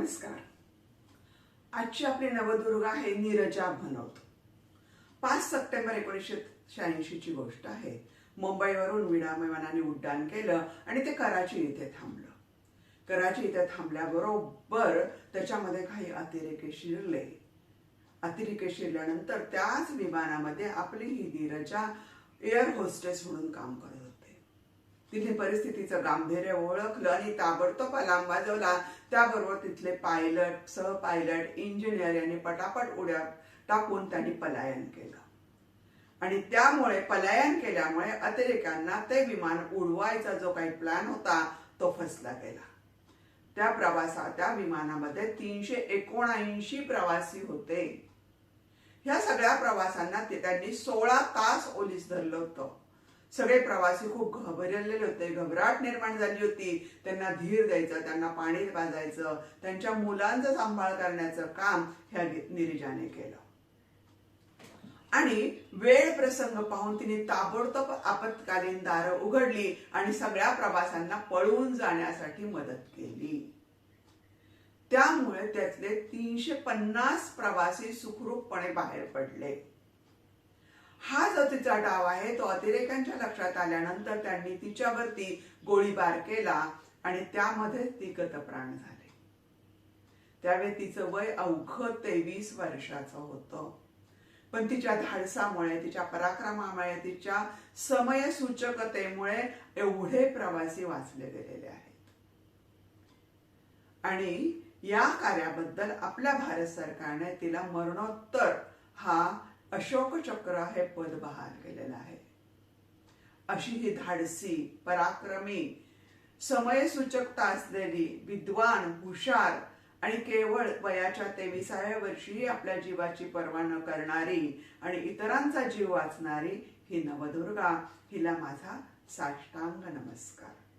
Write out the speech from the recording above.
नमस्कार. आजची आपली नवदुर्गा आहे नीरजा भनोत. पाच सप्टेंबर एकोणीसशे शहाऐंशी ची गोष्ट आहे. मुंबईवरून विमानाने उड्डाण केलं आणि ते कराची इथे थांबलं. कराची इथे थांबल्याबरोबर त्याच्यामध्ये काही अतिरेके शिरले. अतिरेके शिरल्यानंतर त्याच विमानामध्ये आपली ही नीरजा एअर होस्टेस म्हणून काम करत होते परिस्थितीचं गांभीर्य ओळखलं आणि ताबडतोब अलाम वाजवला. त्याबरोबर तिथले पायलट सह पायलट इंजिनियर यांनी पटापट उड्या टाकून त्यांनी पलायन केलं. आणि त्यामुळे पलायन केल्यामुळे अतिरेक्यांना ते विमान उडवायचा जो काही प्लॅन होता तो फसला गेला. त्या प्रवासा त्या विमानामध्ये तीनशे एकोणऐंशी प्रवासी होते. ह्या सगळ्या प्रवासांना ते त्यांनी सोळा तास ओलीस धरलं होतं. सगळे प्रवासी खूप घाबरलेले होते घबराट निर्माण झाली होती. त्यांना धीर द्यायचं त्यांना पाणी पाजायचं त्यांच्या मुलांचा सांभाळ करण्याचं काम ह्या निरिजाने केलं. आणि वेळ प्रसंग पाहून तिने ताबडतोब आपत्कालीन दारं उघडली आणि सगळ्या प्रवाशांना पळून जाण्यासाठी मदत केली. त्यामुळे त्यातले तीनशे पन्नास प्रवासी सुखरूपपणे बाहेर पडले. हा जो तिचा डाव आहे. तो अतिरेक्यांच्या लक्षात आल्यानंतर त्यांनी तिच्यावरती गोळीबार केला आणि त्यामध्ये ती गतप्राण झाले. त्यावेळी तिचं वय अवघ तेवीस वर्षाचं होतं. पण तिच्या धाडसामुळे तिच्या पराक्रमामुळे तिच्या समयसूचकतेमुळे एवढे प्रवासी वाचले गेलेले आहेत. आणि या कार्याबद्दल आपल्या भारत सरकारने तिला मरणोत्तर हा अशोक चक्र हे पद बहाल केलेलं आहे. अशी ही धाडसी पराक्रमी समयसूचकता असलेली विद्वान हुशार आणि केवळ वयाच्या तेविसाव्या वर्षीही आपल्या जीवाची पर्वा न करणारी आणि इतरांचा जीव वाचणारी ही नवदुर्गा. हिला माझा साष्टांग नमस्कार.